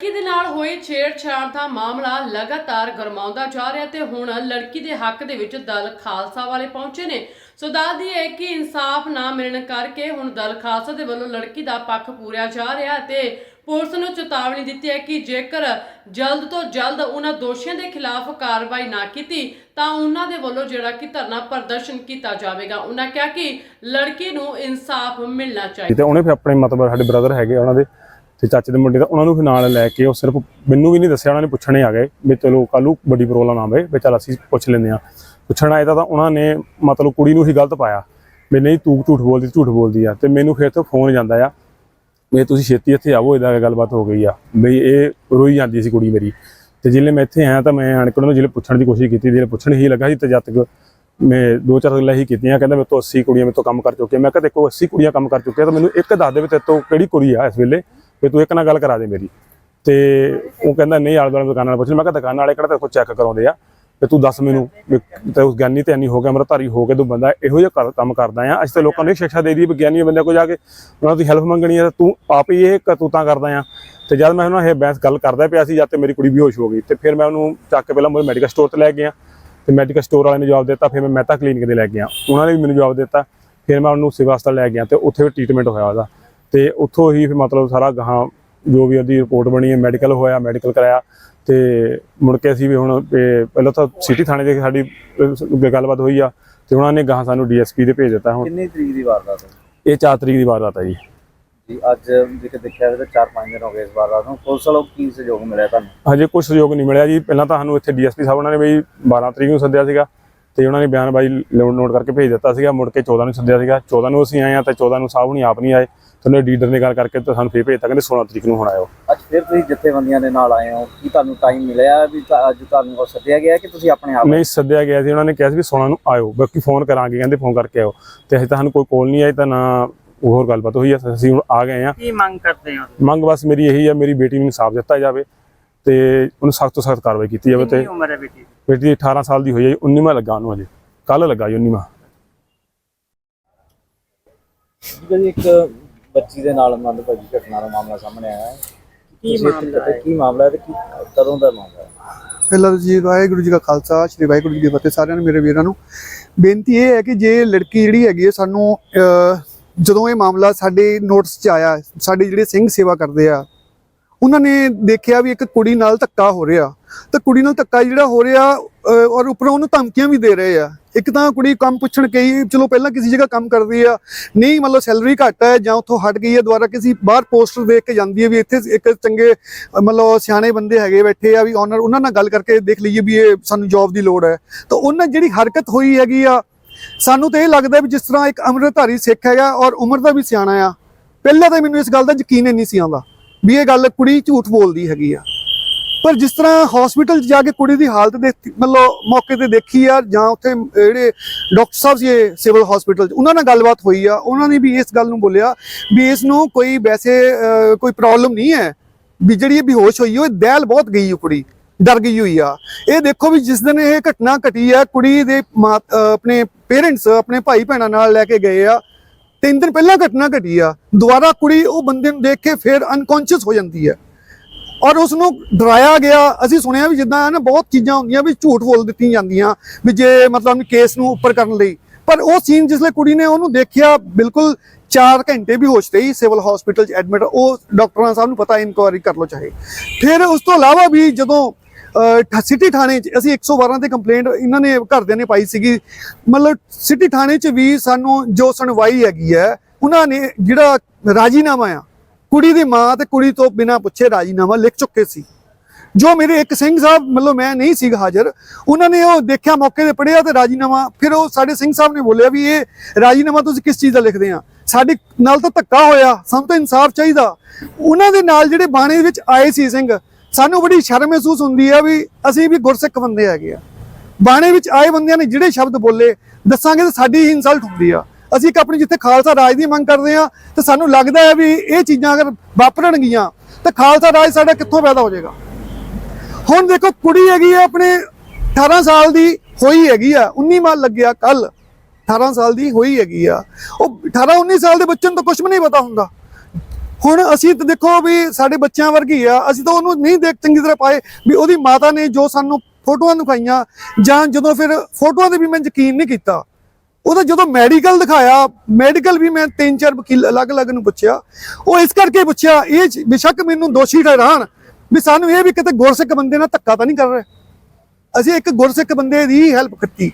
ਲੜਕੀ ਦੇ ਨਾਲ ਹੋਏ ਛੇੜਛਾੜ ਦਾ ਮਾਮਲਾ ਲਗਾਤਾਰ ਗਰਮਾਉਂਦਾ ਜਾ ਰਿਹਾ ਤੇ ਹੁਣ ਲੜਕੀ ਦੇ ਹੱਕ ਦੇ ਵਿੱਚ ਦਲ ਖਾਲਸਾ ਵਾਲੇ ਪਹੁੰਚੇ ਨੇ। ਸੋ ਦੱਸਦੀ ਹੈ ਕਿ ਇਨਸਾਫ ਨਾ ਮਿਲਣ ਕਰਕੇ ਹੁਣ ਦਲ ਖਾਲਸਾ ਦੇ ਵੱਲੋਂ ਲੜਕੀ ਦਾ ਪੱਖ ਪੂਰਿਆ ਜਾ ਰਿਹਾ ਤੇ ਪੁਲਿਸ ਨੂੰ ਚੇਤਾਵਨੀ ਦਿੱਤੀ ਹੈ ਕਿ ਜੇਕਰ ਜਲਦ ਤੋਂ ਜਲਦ ਉਹਨਾਂ ਦੋਸ਼ੀਆਂ ਦੇ ਖਿਲਾਫ ਕਾਰਵਾਈ ਨਾ ਕੀਤੀ, ਤਾਂ ਉਹਨਾਂ ਦੇ ਵੱਲੋਂ ਜਿਹੜਾ ਕਿ ਧਰਨਾ ਪ੍ਰਦਰਸ਼ਨ ਕੀਤਾ ਜਾਵੇਗਾ। ਉਹਨਾਂ ਕਿਹਾ ਕਿ ਲੜਕੀ ਨੂੰ ਇਨਸਾਫ ਮਿਲਣਾ ਚਾਹੀਦਾ। ਉਹਨੇ ਫਿਰ ਆਪਣੇ ਮਤਲਬ ਸਾਡੇ ਬ੍ਰਦਰ ਹੈਗੇ ਉਹਨਾਂ ਦੇ ਤੇ ਚਾਚੇ ਦੇ ਮੁੰਡੇ ਦਾ ਉਹਨਾਂ ਨੂੰ ਫਿਰ ਨਾਲ ਲੈ ਕੇ ਉਹ ਸਿਰਫ ਮੈਨੂੰ ਵੀ ਨਹੀਂ ਦੱਸਿਆ, ਉਹਨਾਂ ਨੇ ਪੁੱਛਣੇ ਆ ਗਏ ਵੀ ਚਲੋ ਕੱਲੂ ਵੱਡੀ ਪ੍ਰੋਬਲਮ ਆਵੇ, ਵੀ ਚੱਲ ਅਸੀਂ ਪੁੱਛ ਲੈਂਦੇ ਆ ਪੁੱਛਣ ਆਏ ਤਾਂ ਉਹਨਾਂ ਨੇ ਮਤਲਬ ਕੁੜੀ ਨੂੰ ਹੀ ਗਲਤ ਪਾਇਆ ਵੀ ਨਹੀਂ ਤੂੰ ਝੂਠ ਬੋਲਦੀ ਝੂਠ ਬੋਲਦੀ ਆ। ਤੇ ਮੈਨੂੰ ਫਿਰ ਤੋਂ ਫੋਨ ਜਾਂਦਾ ਆ ਵੀ ਤੁਸੀਂ ਛੇਤੀ ਇੱਥੇ ਆਵੋ ਇਹਦਾ ਗੱਲਬਾਤ ਹੋ ਗਈ ਆ। ਬਈ ਇਹ ਰੋਈ ਜਾਂਦੀ ਸੀ ਕੁੜੀ ਮੇਰੀ। ਤੇ ਜਿਲੇ ਮੈਂ ਇੱਥੇ ਆਇਆ ਤਾਂ ਮੈਂ ਆਣ ਕੇ ਉਹਨਾਂ ਨੂੰ ਜਿਲੇ ਪੁੱਛਣ ਦੀ ਕੋਸ਼ਿਸ਼ ਕੀਤੀ, ਜਿਲੇ ਪੁੱਛਣ ਹੀ ਲੱਗਾ ਸੀ ਤੇ ਜਦ ਤੱਕ ਮੈਂ ਦੋ ਚਾਰ ਗੱਲਾਂ ਹੀ ਕੀਤੀਆਂ, ਕਹਿੰਦਾ ਮੇਰੇ ਤੋਂ 80 ਕੁੜੀਆਂ ਮੇਰੇ ਤੋਂ ਕੰਮ ਕਰ ਚੁੱਕੀਆਂ। ਮੈਂ ਕਿਹਾ ਦੇਖੋ 80 ਕੁੜੀਆਂ ਕੰਮ ਕਰ ਚੁੱਕੀਆਂ ਤਾਂ ਮੈਨੂੰ ਇੱਕ ਦੱਸ ਦੇ ਵੀ ਤੇਰੇ ਤੋਂ ਕਿਹੜੀ ਕੁੜੀ ਆ ਇਸ ਵੇਲੇ? ਵੀ ਤੂੰ ਇੱਕ ਨਾਲ ਗੱਲ ਕਰਾ ਦੇ ਮੇਰੀ। ਤੇ ਉਹ ਕਹਿੰਦਾ, ਨਹੀਂ ਆਲੇ ਦੁਆਲੇ ਦੁਕਾਨ ਨਾਲ ਪੁੱਛ ਮੈਂ ਕਿਹਾ, ਦੁਕਾਨ ਵਾਲੇ ਕਿਹੜਾ ਤੇਰੇ ਕੋਲ ਚੈੱਕ ਕਰਾਉਂਦੇ ਆ? ਤੇ ਤੂੰ ਦੱਸ ਮੈਨੂੰ ਵੀ ਤੇ ਉਸ ਗਿਆਨੀ ਤੇ ਨਹੀਂ ਹੋ ਗਿਆ ਧਾਰੀ ਹੋ ਕੇ ਤੂੰ ਬੰਦਾ ਇਹੋ ਜਿਹਾ ਕਰ- ਕੰਮ ਕਰਦਾ ਆ। ਅਸੀਂ ਤਾਂ ਲੋਕਾਂ ਨੂੰ ਇਹ ਸਿੱਖਿਆ ਦੇ ਦੀ ਵੀ ਗਿਆਨੀ ਬੰਦੇ ਕੋਲ ਜਾ ਕੇ ਉਹਨਾਂ ਦੀ ਹੈਲਪ ਮੰਗਣੀ ਆ, ਤੂੰ ਆਪ ਹੀ ਇਹ ਕਰਤੂਤਾਂ ਕਰਦਾ ਆ। ਤੇ ਜਦ ਮੈਂ ਉਹਨਾਂ ਇਹ ਬਹਿਸ ਗੱਲ ਕਰਦਾ ਪਿਆ ਸੀ, ਜਦ ਤੇ ਮੇਰੀ ਕੁੜੀ ਬੇਹੋਸ਼ ਹੋ ਗਈ। ਤੇ ਫਿਰ ਮੈਂ ਉਹਨੂੰ ਚੱਕ ਕੇ ਪਹਿਲਾਂ ਮੇਰੇ ਮੈਡੀਕਲ ਸਟੋਰ ਤੇ ਲੈ ਗਿਆ। ਤੇ ਮੈਡੀਕਲ ਸਟੋਰ ਵਾਲੇ ਨੇ ਜਵਾਬ ਦਿੱਤਾ, ਫਿਰ ਮੈਂ ਮਹਿਤਾ ਕਲੀਨਿਕ ਦੇ ਲੈ ਗਿਆ। ਉਹਨਾਂ ਨੇ ਵੀ ਮੈਨੂੰ ਜਵਾਬ ਦਿੱਤਾ। ਫਿਰ ਮੈਂ ਉਹਨੂੰ ਸਿਵਲ ਹਸਪਤਾਲ ਲੈ ਗਿਆ ਤੇ ਉੱਥੇ ਵੀ ਟ੍ਰੀਟਮੈਂਟ ਹੋਇਆ ਉਹਦਾ। ਤੇ ਉੱਥੋਂ ਹੀ ਫਿਰ ਮਤਲਬ ਸਾਰਾ ਗਾਹਾਂ ਜੋ ਵੀ ਉਹਦੀ ਰਿਪੋਰਟ ਬਣੀ ਹੈ ਮੈਡੀਕਲ ਹੋਇਆ ਮੈਡੀਕਲ ਕਰਾਇਆ ਤੇ ਮੁੜ ਕੇ ਅਸੀਂ ਵੀ ਹੁਣ ਪਹਿਲਾਂ ਤਾਂ ਸਿਟੀ ਥਾਣੇ ਦੇ ਸਾਡੀ ਗੱਲਬਾਤ ਹੋਈ ਆ ਤੇ ਉਹਨਾਂ ਨੇ ਗਾਹਾਂ ਸਾਨੂੰ ਡੀਐਸਪੀ ਦੇ ਭੇਜ ਦਿੱਤਾ ਹੁਣ। ਕਿੰਨੀ ਤਰੀਕ ਦੀ ਵਾਰਦਾਤ ਹੈ? ਇਹ 4 ਤਰੀਕ ਦੀ ਵਾਰਦਾਤ ਹੈ ਜੀ। ਜੀ ਅੱਜ ਜੇ ਦੇਖਿਆ ਜਾਵੇ ਤਾਂ 4-5 ਦਿਨ ਹੋ ਗਏ ਇਸ ਵਾਰਦਾਤ ਨੂੰ। ਪੁਲਿਸ ਵੱਲੋਂ ਕੀ ਸਹਿਯੋਗ ਮਿਲਿਆ ਤੁਹਾਨੂੰ? ਹਜੇ ਕੁਝ ਸਹਿਯੋਗ ਨਹੀਂ ਮਿਲਿਆ ਜੀ। ਪਹਿਲਾਂ ਤਾਂ ਸਾਨੂੰ ਇੱਥੇ ਡੀਐਸਪੀ ਸਾਹਿਬ ਉਹਨਾਂ ਨੇ ਬਈ 12 ਤਰੀਕ ਨੂੰ ਸੱਦਿਆ ਸੀਗਾ। ਤੇ ਉਹਨਾਂ ਨੇ ਬਿਆਨ ਬਾਈ ਨੋਟ ਕਰਕੇ ਭੇਜ ਦਿੱਤਾ ਸੀਗਾ ਮੁੜ ਕੇ 14 ਨੂੰ ਸੱਦਿਆ ਸੀਗਾ। 14 ਨੂੰ ਅਸੀਂ ਆਏ ਆ ਤੇ 14 ਨੂੰ ਸਾਹਿਬ ਨਹੀਂ ਆਪ ਨਹੀਂ ਆਏ ਤੇ ਉਹਨੇ ਡੀਡਰ ਨੇ ਗੱਲ ਕਰਕੇ ਤੇ ਸਾਨੂੰ ਫੇਰ ਭੇਜਤਾ ਕਹਿੰਦੇ 16 ਤਰੀਕ ਨੂੰ ਹੁਣ ਆਇਓ। ਅੱਜ ਫਿਰ ਤੁਸੀਂ ਜਥੇਬੰਦੀਆਂ ਦੇ ਨਾਲ ਆਏ ਹੋ ਕੀ ਤੁਹਾਨੂੰ ਟਾਈਮ ਮਿਲਿਆ ਵੀ ਤਾਂ ਅੱਜ ਤੁਹਾਨੂੰ ਉਹ ਸੱਦਿਆ ਗਿਆ ਕਿ ਤੁਸੀਂ ਆਪਣੇ ਆਪ ਨਹੀਂ ਸੱਦਿਆ ਗਿਆ ਸੀ ਉਹਨਾਂ ਨੇ ਕਿਹਾ ਸੀ ਵੀ 16 ਨੂੰ ਆਇਓ ਬਾਕੀ ਫੋਨ ਕਰਾਂਗੇ ਕਹਿੰਦੇ ਫੋਨ ਕਰਕੇ ਆਇਓ ਤੇ ਅਸੀਂ ਤਾਂ ਸਾਨੂੰ ਕੋਈ ਕੋਲ ਨਹੀਂ ਆਈ ਤਾਂ ਨਾ ਹੋਰ ਗੱਲਬਾਤ ਹੋਈ ਆ ਅਸੀਂ ਹੁਣ ਆ ਗਏ ਆ ਕੀ ਮੰਗ ਕਰਦੇ ਹੋ? ਮੰਗ ਬਸ ਮੇਰੀ ਇਹੀ ਆ ਮੇਰੀ ਬੇਟੀ ਨੂੰ ਇਨਸਾਫ ਦਿੱਤਾ ਜਾਵੇ ਤੇ ਉਹਨੂੰ ਸਖਤ ਤੋਂ ਸਖਤ ਕਾਰਵਾਈ ਕੀਤੀ ਜਾਵੇ ਤੇ ਕਿੰਨੀ ਉਮਰ ਹੈ ਬੇਟੀ ਬੇਟੀ ਦੀ 18 ਸਾਲ ਦੀ ਹੋਈ ਹੈ 19ਵਾਂ ਲੱਗਾ ਉਹਨੂੰ ਅਜੇ ਕੱਲ ਲੱਗਾ ਜੀ 19ਵਾਂ ਜੀ ਇੱਕ ਬੱਚੀ ਦੇ ਨਾਲ ਮੰਦਭਾਗੀ ਘਟਨਾ ਦਾ ਮਾਮਲਾ ਸਾਹਮਣੇ ਆਇਆ ਹੈ। ਕੀ ਮਾਮਲਾ ਹੈ? ਕੀ ਮਾਮਲਾ ਹੈ ਤੇ ਕੀ ਕਦੋਂ ਦਾ ਮਾਮਲਾ ਹੈ? ਪਹਿਲਾਂ ਜੀ ਵਾਹਿਗੁਰੂ ਜੀ ਕਾ ਖਾਲਸਾ ਸ੍ਰੀ ਵਾਹਿਗੁਰੂ ਜੀ ਕੀ ਫਤਿਹ ਸਾਰਿਆਂ ਨੂੰ ਮੇਰੇ ਵੀਰਾਂ ਨੂੰ। ਬੇਨਤੀ ਇਹ ਹੈ ਕਿ ਜੇ ਲੜਕੀ ਜਿਹੜੀ ਹੈਗੀ ਹੈ ਸਾਨੂੰ ਜਦੋਂ ਇਹ ਮਾਮਲਾ ਸਾਡੇ ਨੋਟਿਸ 'ਚ ਆਇਆ ਸਾਡੇ ਜਿਹੜੇ ਸਿੰਘ ਸੇਵਾ ਕਰਦੇ ਆ ਉਹਨਾਂ ਨੇ ਦੇਖਿਆ ਵੀ ਇੱਕ ਕੁੜੀ ਨਾਲ ਧੱਕਾ ਹੋ ਰਿਹਾ। ਤਾਂ ਕੁੜੀ ਨਾਲ ਧੱਕਾ ਜਿਹੜਾ ਹੋ ਰਿਹਾ ਔਰ ਉੱਪਰੋਂ ਉਹਨੂੰ ਧਮਕੀਆਂ ਵੀ ਦੇ ਰਹੇ ਆ। ਇੱਕ ਤਾਂ ਕੁੜੀ ਕੰਮ ਪੁੱਛਣ ਗਈ ਚਲੋ ਪਹਿਲਾਂ ਕਿਸੇ ਜਗ੍ਹਾ ਕੰਮ ਕਰਦੀ ਆ, ਨਹੀਂ ਮਤਲਬ ਸੈਲਰੀ ਘੱਟ ਹੈ ਜਾਂ ਉੱਥੋਂ ਹਟ ਗਈ ਹੈ, ਦੁਬਾਰਾ ਕਿਸੇ ਬਾਹਰ ਪੋਸਟਰ ਦੇਖ ਕੇ ਜਾਂਦੀ ਹੈ ਵੀ ਇੱਥੇ ਇੱਕ ਚੰਗੇ ਮਤਲਬ ਸਿਆਣੇ ਬੰਦੇ ਹੈਗੇ ਬੈਠੇ ਆ ਵੀ ਓਨਰ ਉਹਨਾਂ ਨਾਲ ਗੱਲ ਕਰਕੇ ਦੇਖ ਲਈਏ ਵੀ ਇਹ ਸਾਨੂੰ ਜੌਬ ਦੀ ਲੋੜ ਹੈ। ਤਾਂ ਉਹਨਾਂ ਜਿਹੜੀ ਹਰਕਤ ਹੋਈ ਹੈਗੀ ਆ, ਸਾਨੂੰ ਤਾਂ ਇਹ ਲੱਗਦਾ ਵੀ ਜਿਸ ਤਰ੍ਹਾਂ ਇੱਕ ਅੰਮ੍ਰਿਤਧਾਰੀ ਸਿੱਖ ਹੈਗਾ ਔਰ ਉਮਰ ਦਾ ਵੀ ਸਿਆਣਾ ਆ। ਪਹਿਲਾਂ ਤਾਂ ਮੈਨੂੰ ਇਸ ਗੱਲ ਦਾ ਯਕੀਨ ਹੀ ਨਹੀਂ ਸੀ ਆਉਂਦਾ। ਵੀ ਇਹ ਗੱਲ ਕੁੜੀ ਝੂਠ ਬੋਲਦੀ ਹੈਗੀ ਆ। ਪਰ ਜਿਸ ਤਰ੍ਹਾਂ ਹਸਪੀਟਲ 'ਚ ਜਾ ਕੇ ਕੁੜੀ ਦੀ ਹਾਲਤ ਦੇ ਮਤਲਬ ਮੌਕੇ ਤੇ ਦੇਖੀ ਆ, ਜਾਂ ਉੱਥੇ ਜਿਹੜੇ ਡਾਕਟਰ ਸਾਹਿਬ ਸੀ ਸਿਵਲ ਹਸਪੀਟਲ 'ਚ, ਉਹਨਾਂ ਨਾਲ ਗੱਲਬਾਤ ਹੋਈ ਆ। ਉਹਨਾਂ ਨੇ ਵੀ ਇਸ ਗੱਲ ਨੂੰ ਬੋਲਿਆ ਵੀ ਇਸ ਨੂੰ ਕੋਈ ਵੈਸੇ ਕੋਈ ਪ੍ਰੋਬਲਮ ਨਹੀਂ ਹੈ। ਵੀ ਜਿਹੜੀ ਇਹ ਬੇਹੋਸ਼ ਹੋਈ, ਉਹ ਦਹਿਲ ਬਹੁਤ ਗਈ ਉਹ ਕੁੜੀ, ਡਰ ਗਈ ਹੋਈ ਆ। ਇਹ ਦੇਖੋ ਵੀ ਜਿਸ ਦਿਨ ਇਹ ਘਟਨਾ ਘਟੀ ਆ, ਕੁੜੀ ਦੇ ਮਾਂ- ਆਪਣੇ ਪੇਰੈਂਟਸ ਆਪਣੇ ਭਾਈ ਭੈਣਾਂ ਨਾਲ ਲੈ ਕੇ ਗਏ ਆ। ਤਿੰਨ ਦਿਨ ਪਹਿਲਾਂ ਘਟਨਾ ਘਟੀ ਆ, ਦੁਬਾਰਾ ਕੁੜੀ ਉਹ ਬੰਦੇ ਨੂੰ ਦੇਖ ਕੇ ਫਿਰ ਅਨਕੌਂਸ਼ੀਅਸ ਹੋ ਜਾਂਦੀ ਹੈ। ਔਰ ਉਸ ਨੂੰ ਡਰਾਇਆ ਗਿਆ। ਅਸੀਂ ਸੁਣਿਆ ਵੀ ਜਿੱਦਾਂ ਹੈ ਨਾ, ਬਹੁਤ ਚੀਜ਼ਾਂ ਹੁੰਦੀਆਂ ਵੀ ਝੂਠ ਬੋਲ ਦਿੱਤੀਆਂ ਜਾਂਦੀਆਂ ਵੀ ਜੇ ਮਤਲਬ ਕੇਸ ਨੂੰ ਉੱਪਰ ਕਰਨ ਲਈ। ਪਰ ਉਹ ਸੀਨ ਜਿਸਲੇ ਕੁੜੀ ਨੇ ਉਹਨੂੰ ਦੇਖਿਆ, ਬਿਲਕੁਲ 4 ਘੰਟੇ ਵੀ ਹੋਸ਼ ਤੇ ਹੀ ਸਿਵਲ ਹਸਪੀਟਲ ਚ ਐਡਮਿਟ ਉਹ ਡਾਕਟਰਾਂ ਸਾਹਿਬ ਨੂੰ ਪਤਾ ਇਨਕੁਆਇਰੀ ਕਰ ਲੋ ਚਾਹੇ। ਫਿਰ ਉਸ ਤੋਂ ਇਲਾਵਾ ਵੀ ਜਦੋਂ ਸਿਟੀ ਥਾਣੇ ਚ ਅਸੀਂ 112 ਤੇ ਕੰਪਲੇਂਟ ਇਹਨਾਂ ਨੇ ਘਰਦਿਆਂ ਨੇ ਪਾਈ ਸੀਗੀ। ਮਤਲਬ ਸਿਟੀ ਥਾਣੇ ਚ ਵੀ ਸਾਨੂੰ ਜੋ ਸੁਣਵਾਈ ਹੈਗੀ ਹੈ, ਉਹਨਾਂ ਨੇ ਜਿਹੜਾ ਰਾਜੀਨਾਮਾ ਆ, ਕੁੜੀ ਦੀ ਮਾਂ ਤੇ ਕੁੜੀ ਤੋਂ ਬਿਨਾਂ ਪੁੱਛੇ ਰਾਜੀਨਾਮਾ ਲਿਖ ਚੁੱਕੇ ਸੀ। ਜੋ ਮੇਰੇ ਇੱਕ ਸਿੰਘ ਸਾਹਿਬ, ਮਤਲਬ ਮੈਂ ਨਹੀਂ ਸੀ ਹਾਜ਼ਰ, ਉਹਨਾਂ ਨੇ ਉਹ ਦੇਖਿਆ, ਮੌਕੇ ਤੇ ਪੜਿਆ ਤੇ ਰਾਜੀਨਾਮਾ, ਫਿਰ ਉਹ ਸਾਡੇ ਸਿੰਘ ਸਾਹਿਬ ਨੇ ਬੋਲਿਆ ਵੀ ਇਹ ਰਾਜੀਨਾਮਾ ਤੁਸੀਂ ਕਿਸ ਚੀਜ਼ ਦਾ ਲਿਖਦੇ ਆ? ਸਾਡੇ ਨਾਲ ਤਾਂ ਧੱਕਾ ਹੋਇਆ, ਸਾਨੂੰ ਤਾਂ ਇਨਸਾਫ ਚਾਹੀਦਾ। ਉਹਨਾਂ ਦੇ ਨਾਲ ਜਿਹੜੇ ਬਾਣੇ ਵਿੱਚ ਆਏ ਸੀ ਸਿੰਘ ਸਾਨੂੰ ਬੜੀ ਸ਼ਰਮ ਮਹਿਸੂਸ ਹੁੰਦੀ ਹੈ ਵੀ ਅਸੀਂ ਵੀ ਗੁਰਸਿੱਖ ਬੰਦੇ ਹੈਗੇ ਆ। ਬਾਣੇ ਵਿੱਚ ਆਏ ਬੰਦਿਆਂ ਨੇ ਜਿਹੜੇ ਸ਼ਬਦ ਬੋਲੇ, ਦੱਸਾਂਗੇ ਤਾਂ ਸਾਡੀ ਹੀ ਇਨਸਲਟ ਹੁੰਦੀ ਆ। ਅਸੀਂ ਇੱਕ ਆਪਣੀ ਜਿੱਥੇ ਖਾਲਸਾ ਰਾਜ ਦੀ ਮੰਗ ਕਰਦੇ ਆ, ਤੇ ਸਾਨੂੰ ਲੱਗਦਾ ਹੈ ਵੀ ਇਹ ਚੀਜ਼ਾਂ ਅਗਰ ਵਾਪਰਨਗੀਆਂ, ਤਾਂ ਖਾਲਸਾ ਰਾਜ ਸਾਡਾ ਕਿੱਥੋਂ ਪੈਦਾ ਹੋ ਜਾਏਗਾ। ਹੁਣ ਦੇਖੋ, ਕੁੜੀ ਹੈਗੀ ਆ ਆਪਣੇ 18 ਸਾਲ ਦੀ ਹੋਈ ਹੈਗੀ ਆ 19 ਮਾਲ ਲੱਗਿਆ ਕੱਲ 18 ਸਾਲ ਦੀ ਹੋਈ ਹੈਗੀ ਆ। ਉਹ 18 19 ਸਾਲ ਦੇ ਬੱਚੇ ਨੂੰ ਤਾਂ ਕੁਝ ਵੀ ਨਹੀਂ ਪਤਾ ਹੁੰਦਾ। ਹੁਣ ਅਸੀਂ ਤਾਂ ਦੇਖੋ ਵੀ ਸਾਡੇ ਬੱਚਿਆਂ ਵਰਗੀ ਆ, ਅਸੀਂ ਤਾਂ ਉਹਨੂੰ ਨਹੀਂ ਦੇਖ ਚੰਗੀ ਤਰ੍ਹਾਂ ਪਾਏ ਵੀ ਉਹਦੀ ਮਾਤਾ ਨੇ ਜੋ ਸਾਨੂੰ ਫੋਟੋਆਂ ਦਿਖਾਈਆਂ ਜਾਂ ਜਦੋਂ ਫਿਰ ਫੋਟੋਆਂ ਤੇ ਵੀ ਮੈਂ ਯਕੀਨ ਨਹੀਂ ਕੀਤਾ। ਉਹਦਾ ਜਦੋਂ ਮੈਡੀਕਲ ਦਿਖਾਇਆ, ਮੈਡੀਕਲ ਵੀ ਮੈਂ ਤਿੰਨ ਚਾਰ ਵਕੀਲ ਅਲੱਗ-ਅਲੱਗ ਨੂੰ ਪੁੱਛਿਆ। ਉਹ ਇਸ ਕਰਕੇ ਪੁੱਛਿਆ, ਇਹ ਚ- ਬੇਸ਼ੱਕ ਮੈਨੂੰ ਦੋਸ਼ੀ ਠਹਿਰਾਣ ਵੀ ਸਾਨੂੰ ਇਹ ਵੀ ਕਿਤੇ ਗੁਰਸਿੱਖ ਬੰਦੇ ਨਾਲ ਧੱਕਾ ਤਾਂ ਨਹੀਂ ਕਰ ਰਹੇ। ਅਸੀਂ ਇੱਕ ਗੁਰਸਿੱਖ ਬੰਦੇ ਦੀ ਹੈਲਪ ਕੀਤੀ।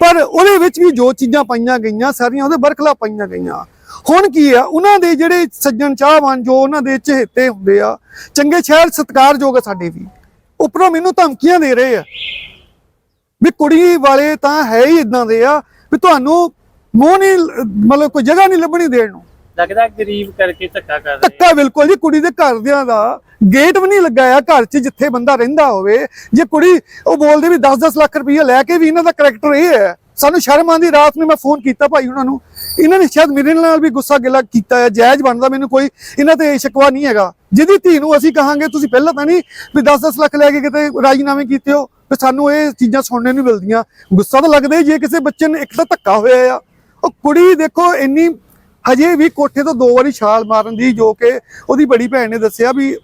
ਪਰ ਉਹਦੇ ਵਿੱਚ ਵੀ ਜੋ ਚੀਜ਼ਾਂ ਪਾਈਆਂ ਗਈਆਂ, ਸਾਰੀਆਂ ਉਹਦੇ ਬਰਖਲਾ ਪਾਈਆਂ ਗਈਆਂ। ਹੁਣ ਕੀ ਆ? ਉਹਨਾਂ ਦੇ ਜਿਹੜੇ ਸੱਜਣ ਚਾਹਵਾਨ ਜੋ ਉਹਨਾਂ ਦੇ ਚਹੇਤੇ ਹੁੰਦੇ ਆ ਚੰਗੇ ਸ਼ਹਿਰ ਸਤਿਕਾਰਯੋਗ ਆ ਸਾਡੇ ਵੀ। ਉੱਪਰੋਂ ਮੈਨੂੰ ਧਮਕੀਆਂ ਦੇ ਰਹੇ ਆ ਵੀ ਕੁੜੀ ਵਾਲੇ ਤਾਂ ਹੈ ਹੀ ਇਦਾਂ ਦੇ ਆ ਵੀ ਤੁਹਾਨੂੰ ਮੂੰਹ ਨਹੀਂ ਮਤਲਬ ਕੋਈ ਜਗ੍ਹਾ ਨਹੀਂ ਲੱਭਣੀ ਦੇਣ ਨੂੰ। ਲੱਗਦਾ ਗਰੀਬ ਕਰਕੇ ਧੱਕਾ ਕਰ ਰਹੇ ਧੱਕਾ ਬਿਲਕੁਲ ਜੀ ਕੁੜੀ ਦੇ ਘਰਦਿਆਂ ਦਾ ਗੇਟ ਵੀ ਨਹੀਂ ਲੱਗਾ ਆ ਘਰ 'ਚ ਜਿੱਥੇ ਬੰਦਾ ਰਹਿੰਦਾ ਹੋਵੇ। ਜੇ ਕੁੜੀ ਉਹ ਬੋਲਦੇ ਵੀ 10-10 ਲੱਖ ਰੁਪਈਆ ਲੈ ਕੇ ਵੀ ਇਹਨਾਂ ਦਾ ਕਰੈਕਟਰ ਇਹ ਹੈ। ਸਾਨੂੰ ਸ਼ਰਮ ਆਂਦੀ ਰਾਤ ਨੂੰ ਮੈਂ ਫੋਨ ਕੀਤਾ ਭਾਈ ਉਹਨਾਂ ਨੂੰ ਇਹਨਾਂ ਨੇ ਸ਼ਾਇਦ ਮੇਰੇ ਨਾਲ ਵੀ ਗੁੱਸਾ ਗਿਲਾ ਕੀਤਾ ਹੈ, ਜਾਇਜ਼ ਬਣਦਾ, ਮੈਨੂੰ ਕੋਈ ਇਹਨਾਂ ਤੇ ਸ਼ਿਕਵਾ ਨਹੀਂ ਹੈਗਾ। ਜਿਹਦੀ ਧੀ ਨੂੰ ਅਸੀਂ ਕਹਾਂਗੇ, ਤੁਸੀਂ ਪਹਿਲਾਂ ਤਾਂ ਨਹੀਂ ਵੀ 10-10 ਲੱਖ ਲੈ ਕੇ ਕਿਤੇ ਰਾਜੀਨਾਮੇ ਕੀਤੇ ਹੋ, ਵੀ ਸਾਨੂੰ ਇਹ ਚੀਜ਼ਾਂ ਸੁਣਨੇ ਨੂੰ ਮਿਲਦੀਆਂ। ਗੁੱਸਾ ਤਾਂ ਲੱਗਦਾ ਜੇ ਕਿਸੇ ਬੱਚੇ ਨੂੰ ਇੱਕ ਤਾਂ ਧੱਕਾ ਹੋਇਆ ਆ। ਉਹ ਕੁੜੀ ਦੇਖੋ, ਇੰਨੀ ਹਜੇ ਵੀ ਕੋਠੇ ਤੋਂ ਦੋ ਵਾਰੀ ਛਾਲ ਮਾਰਨ ਦੀ ਜੋ ਕਿ ਉਹਦੀ ਬੜੀ ਭੈਣ ਨੇ ਦੱਸਿਆ ਵੀ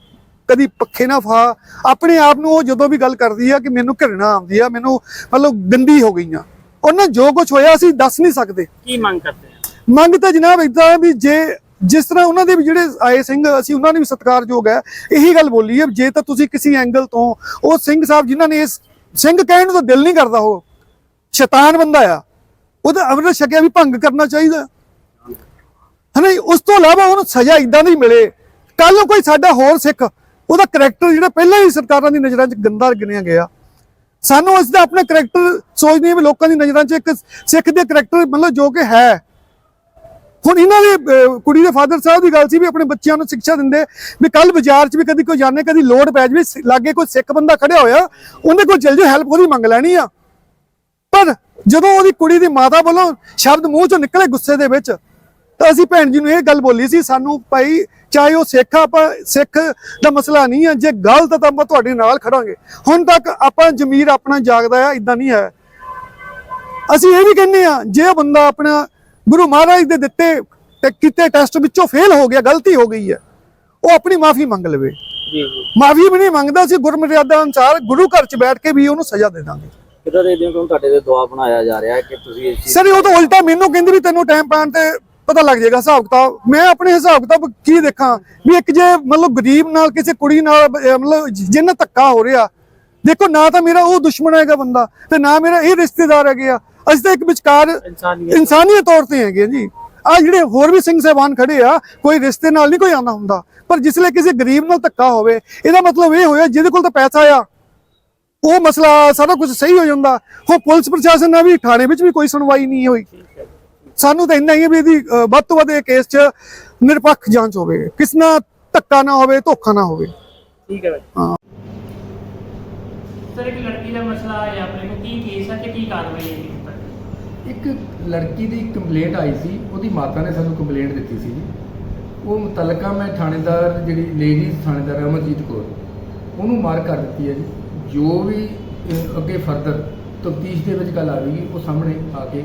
ਕਦੀ ਪੱਖੇ ਨਾ ਫਾ। ਆਪਣੇ ਆਪ ਨੂੰ ਉਹ ਜਦੋਂ ਵੀ ਗੱਲ ਕਰਦੀ ਆ ਕਿ ਮੈਨੂੰ ਘਿਰਣਾ ਆਉਂਦੀ ਆ, ਮੈਨੂੰ ਮਤਲਬ ਗੰਦੀ ਹੋ ਗਈਆਂ। ਉਹਨਾਂ ਜੋ ਕੁਝ ਹੋਇਆ, ਅਸੀਂ ਦੱਸ ਨਹੀਂ ਸਕਦੇ। ਕੀ ਮੰਗ ਕਰਦੇ? ਮੰਗ ਤਾਂ ਜਨਾਬ ਇਦਾਂ ਵੀ ਜੇ ਜਿਸ ਤਰ੍ਹਾਂ ਉਹਨਾਂ ਦੇ ਵੀ ਜਿਹੜੇ ਆਏ ਸਿੰਘ, ਅਸੀਂ ਉਹਨਾਂ ਨੇ ਵੀ ਸਤਿਕਾਰਯੋਗ ਹੈ, ਇਹੀ ਗੱਲ ਬੋਲੀ ਹੈ, ਜੇ ਤਾਂ ਤੁਸੀਂ ਕਿਸੇ ਐਂਗਲ ਤੋਂ, ਉਹ ਸਿੰਘ ਸਾਹਿਬ ਜਿਨ੍ਹਾਂ ਨੇ ਇਸ ਸਿੰਘ ਕਹਿਣ ਨੂੰ ਤਾਂ ਦਿਲ ਨਹੀਂ ਕਰਦਾ ਉਹ, ਸ਼ੈਤਾਨ ਬੰਦਾ ਆ, ਉਹਦਾ ਅਮਰਤ ਛਕਿਆ ਵੀ ਭੰਗ ਕਰਨਾ ਚਾਹੀਦਾ। ਹਨਾ ਉਸ ਤੋਂ ਇਲਾਵਾ ਉਹਨੂੰ ਸਜ਼ਾ ਇਦਾਂ ਦੀ ਮਿਲੇ ਕੱਲ ਨੂੰ ਕੋਈ ਸਾਡਾ ਹੋਰ ਸਿੱਖ, ਉਹਦਾ ਕਰੈਕਟਰ ਜਿਹੜਾ ਪਹਿਲਾਂ ਹੀ ਸਰਕਾਰਾਂ ਦੀ ਨਜ਼ਰਾਂ 'ਚ ਗੰਦਾ ਗਿਣਿਆ ਗਿਆ। ਸਾਨੂੰ ਇਸ ਦਾ ਆਪਣਾ ਕਰੈਕਟਰ ਸੋਚਦੇ ਹਾਂ ਵੀ ਲੋਕਾਂ ਦੀ ਨਜ਼ਰਾਂ 'ਚ ਇੱਕ ਸਿੱਖ ਦੇ ਕਰੈਕਟਰ ਮਤਲਬ ਜੋ ਕਿ ਹੈ। ਹੁਣ ਇਹਨਾਂ ਦੇ ਕੁੜੀ ਦੇ ਫਾਦਰ ਸਾਹਿਬ ਦੀ ਗੱਲ ਸੀ ਵੀ ਆਪਣੇ ਬੱਚਿਆਂ ਨੂੰ ਸਿੱਖਿਆ ਦਿੰਦੇ, ਵੀ ਕੱਲ ਬਾਜ਼ਾਰ 'ਚ ਵੀ ਕਦੀ ਕੋਈ ਜਾਣੇ, ਕਦੀ ਲੋੜ ਪੈ ਜਾਵੇ ਲਾਗੇ ਕੋਈ ਸਿੱਖ ਬੰਦਾ ਖੜਿਆ ਹੋਇਆ ਉਹਦੇ ਕੋਲ ਚੱਲ ਜਾਓ ਹੈਲਪ ਉਹਦੀ ਮੰਗ ਲੈਣੀ ਆ। ਪਰ ਜਦੋਂ ਉਹਦੀ ਕੁੜੀ ਦੀ ਮਾਤਾ ਵੱਲੋਂ ਸ਼ਬਦ ਮੂੰਹ ਚੋਂ ਨਿਕਲੇ ਗੁੱਸੇ ਦੇ ਵਿੱਚ, ਤਾਂ ਅਸੀਂ ਭੈਣ ਜੀ ਨੂੰ ਇਹ ਗੱਲ ਬੋਲੀ ਸੀ, ਸਾਨੂੰ ਭਾਈ, ਚਾਹੇ ਉਹ ਸਿੱਖ ਆਪਾਂ ਸਿੱਖ ਦਾ ਮਸਲਾ ਨਹੀਂ ਹੈ ਜੇ ਗਲਤ ਤਾਂ ਆਪਾਂ ਤੁਹਾਡੇ ਨਾਲ ਖੜਾਂਗੇ। ਹੁਣ ਤੱਕ ਆਪਾਂ ਜ਼ਮੀਰ ਆਪਣਾ ਜਾਗਦਾ ਆ ਇਦਾਂ ਨਹੀਂ ਹੈ। ਅਸੀਂ ਇਹ ਵੀ ਕਹਿੰਦੇ ਆ, ਜੇ ਬੰਦਾ ਆਪਣਾ ਗੁਰੂ ਮਹਾਰਾਜ ਦੇ ਦਿੱਤੇ ਤੇ ਕੀਤੇ ਟੈਸਟ ਵਿੱਚੋਂ ਫੇਲ ਹੋ ਗਿਆ ਗਲਤੀ ਹੋ ਗਈ ਹੈ। ਉਹ ਆਪਣੀ ਮਾਫੀ ਮੰਗ ਲਵੇ। ਜੀ ਜੀ। ਮਾਫੀ ਵੀ ਨਹੀਂ ਮੰਗਦਾ ਸੀ ਗੁਰਮਰਿਆਦਾ ਅਨੁਸਾਰ ਗੁਰੂ ਘਰ 'ਚ ਬੈਠ ਕੇ ਵੀ ਉਹਨੂੰ ਸਜ਼ਾ ਦੇ ਦਾਂਗੇ। ਕਿਦਾਂ ਦੇ ਦਿਨ ਤੋਂ ਤੁਹਾਡੇ ਤੇ ਦਬਾਅ ਬਣਾਇਆ ਜਾ ਰਿਹਾ ਹੈ ਕਿ ਤੁਸੀਂ ਇਸ ਚੀਜ਼ ਸਰ ਉਹ ਤਾਂ ਉਲਟਾ ਮੈਨੂੰ ਕਹਿੰਦੀ ਵੀ ਤੈਨੂੰ ਟਾਈਮ ਪਾਣ ਤੇ ਪਤਾ ਲੱਗ ਜਾਏਗਾ ਹਿਸਾਬ ਕਿਤਾਬ। ਮੈਂ ਆਪਣੇ ਹਿਸਾਬ ਕਿਤਾਬ ਕੀ ਦੇਖਾਂ? ਵੀ ਇੱਕ ਜੇ ਮਤਲਬ ਗਰੀਬ ਨਾਲ ਕਿਸੇ ਕੁੜੀ ਨਾਲ ਅਹ ਮਤਲਬ ਜਿੰਨਾ ਧੱਕਾ ਹੋ ਰਿਹਾ ਦੇਖੋ ਨਾ ਤਾਂ ਮੇਰਾ ਉਹ ਦੁਸ਼ਮਣ ਹੈਗਾ ਬੰਦਾ ਤੇ ਨਾ ਮੇਰਾ ਇਹ ਰਿਸ਼ਤੇਦਾਰ ਹੈਗੇ ਆ। ਅਸੀਂ ਤਾਂ ਇੱਕ ਵਿਚਕਾਰ ਇਨਸਾਨੀਅਤ। ਤੌਰ ਤੇ ਹੈਗੇ ਜੀ। ਆ ਜਿਹੜੇ ਹੋਰ ਵੀ ਸਿੰਘ ਸਾਹਿਬਾਨ ਖੜੇ ਆ ਕੋਈ ਰਿਸ਼ਤੇ ਨਾਲ ਨਹੀਂ ਕੋਈ ਆਉਂਦਾ ਹੁੰਦਾ। ਪਰ ਜਿਸਲੇ ਕਿਸੇ ਗਰੀਬ ਨਾਲ ਧੱਕਾ ਹੋਵੇ ਇਹਦਾ ਮਤਲਬ ਇਹ ਹੋਇਆ ਜਿਹਦੇ ਕੋਲ ਤਾਂ ਪੈਸਾ ਆ। ਉਹ ਮਸਲਾ ਸਾਰਾ ਕੁਝ ਸਹੀ ਹੋ ਜਾਂਦਾ। ਉਹ ਪੁਲਿਸ ਪ੍ਰਸ਼ਾਸਨ ਨਾਲ ਵੀ ਥਾਣੇ ਵਿੱਚ ਵੀ ਕੋਈ ਸੁਣਵਾਈ ਨਹੀਂ ਹੋਈ। ਸਾਨੂੰ ਤਾਂ ਇੰਨਾ ਹੀ ਹੈ ਵੀ ਇਹਦੀ ਵੱਧ ਤੋਂ ਵੱਧ ਇਹ ਕੇਸ 'ਚ ਨਿਰਪੱਖ ਜਾਂਚ ਹੋਵੇ। ਕਿਸ ਨਾਲ ਧੱਕਾ ਨਾ ਹੋਵੇ ਧੋਖਾ ਨਾ ਹੋਵੇ। ਠੀਕ ਹੈ। ਹਾਂ। ਸਰ ਇੱਕ ਲੜਕੀ ਦਾ ਮਸਲਾ ਆਇਆ ਆਪਣੇ ਕੋਲ ਕੀ ਕੇਸ ਹੈ ਤੇ ਕੀ ਕਾਰਵਾਈ ਹੈ? ਇੱਕ ਲੜਕੀ ਦੀ ਕੰਪਲੇਂਟ ਆਈ ਸੀ ਉਹਦੀ ਮਾਤਾ ਨੇ ਸਾਨੂੰ ਕੰਪਲੇਂਟ ਦਿੱਤੀ ਸੀ ਜੀ। ਉਹ ਮੁਤਲਕਾ ਮੈਂ ਥਾਣੇਦਾਰ ਜਿਹੜੀ ਲੇਡੀ ਥਾਣੇਦਾਰ ਅਮਰਜੀਤ ਕੌਰ ਉਹਨੂੰ ਮਾਰ ਕਰ ਦਿੱਤੀ ਹੈ ਜੀ। ਜੋ ਵੀ ਅੱਗੇ ਫਰਦਰ ਤਫਤੀਸ਼ ਦੇ ਵਿੱਚ ਗੱਲ ਆਵੇਗੀ ਉਹ ਸਾਹਮਣੇ ਆ ਕੇ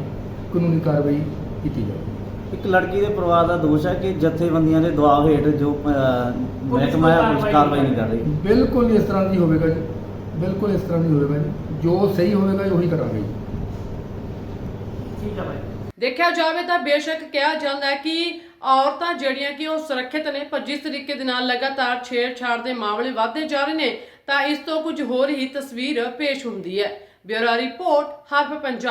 ਕਾਨੂੰਨੀ ਕਾਰਵਾਈ ਕੀਤੀ ਜਾਵੇਗੀ ਇੱਕ ਲੜਕੀ ਦੇ ਪਰਿਵਾਰ ਦਾ ਦੋਸ਼ ਹੈ ਕਿ ਜਥੇਬੰਦੀਆਂ ਦੇ ਦਬਾਅ ਹੇਠ ਜੋ ਮਹਿਕਮਾ ਹੈ ਪੁਲਿਸ ਕਾਰਵਾਈ ਨਹੀਂ ਕਰ ਰਹੀ। ਬਿਲਕੁਲ ਇਸ ਤਰ੍ਹਾਂ ਦੀ ਹੋਵੇਗਾ ਜੀ। ਬਿਲਕੁਲ ਇਸ ਤਰ੍ਹਾਂ ਨਹੀਂ ਹੋਵੇਗਾ ਜੀ। ਜੋ ਸਹੀ ਹੋਵੇਗਾ ਜੀ ਉਹੀ ਕਰਾਂਗੇ ਜੀ। ਠੀਕ ਹੈ ਭਾਈ ਦੇਖਿਆ ਜਾਵੇ ਤਾਂ ਬੇਸ਼ੱਕ ਕਿਹਾ ਜਾਂਦਾ ਹੈ ਕਿ ਔਰਤਾਂ ਜਿਹੜੀਆਂ ਕਿ ਉਹ ਸੁਰੱਖਿਅਤ ਨੇ, ਪਰ ਜਿਸ ਤਰੀਕੇ ਦੇ ਨਾਲ ਲਗਾਤਾਰ ਛੇੜਛਾੜ ਦੇ ਮਾਮਲੇ ਵਧਦੇ ਜਾ ਰਹੇ ਨੇ, ਤਾਂ ਇਸ ਤੋਂ ਕੁਝ ਹੋਰ ਹੀ ਤਸਵੀਰ ਪੇਸ਼ ਹੁੰਦੀ ਹੈ। ਬਿਊਰੋ ਰਿਪੋਰਟ, ਹਰਫ ਪੰਜਾਬ।